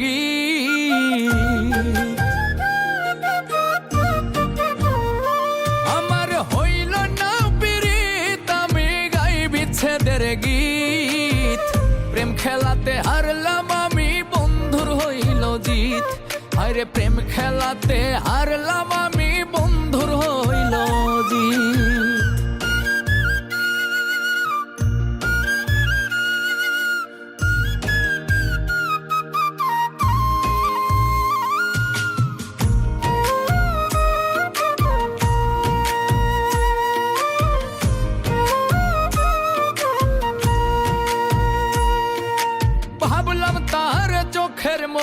গীত আমার হইল না পিরিত, আমি গাই বিচ্ছেদের গীত। প্রেম খেলাতে হারলাম আমি, বন্ধুর হইল জিত। আরে প্রেম খেলাতে হারলাম আমি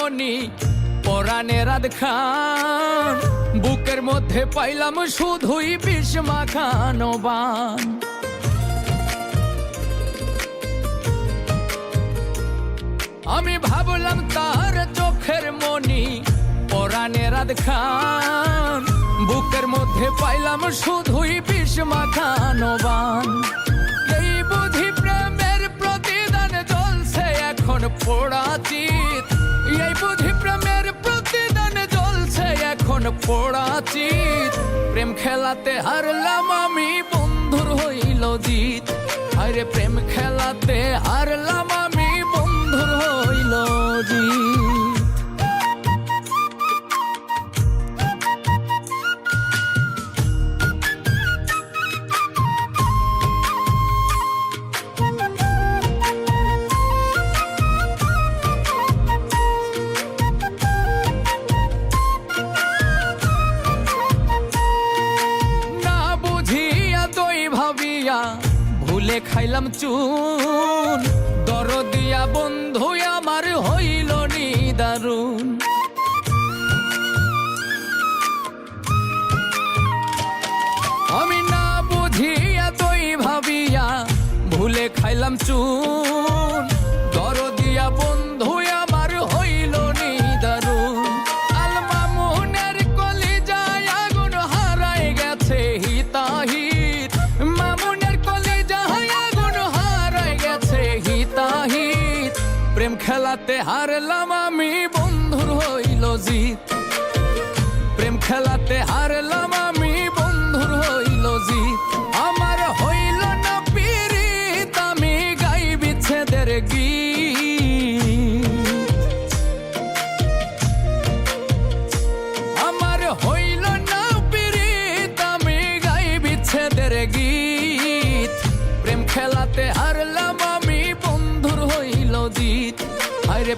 মনি পরাণে রাত খান বুকের মধ্যে পাইলাম শুধুই বিষ মাখানো বান। আমি ভাবলাম তার চোখের মনি পরাণে রাত খান বুকের মধ্যে পাইলাম শুধুই বিষ মাখানো বান। প্রেমের প্রতিদান জ্বলছে এখন পোড়াচিত এই পোড়াচিত প্রেম খেলাতে হারলাম আমি বন্ধুর হইল জিত। আরে প্রেম খেলাতে হারলাম ভাবিয়া ভুলে খাইলাম চুন। দরদিয়া বন্ধু আমার হইল নিদারুন আমি না বুঝিয়া দই ভাবিয়া ভুলে খাইলাম চুন। দরদিয়া বন্ধু খেলাতে হারলাম আমি বন্ধুর হইল জিত। প্রেম খেলাতে হারলাম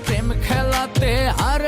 প্রেম খেলাতে হারলাম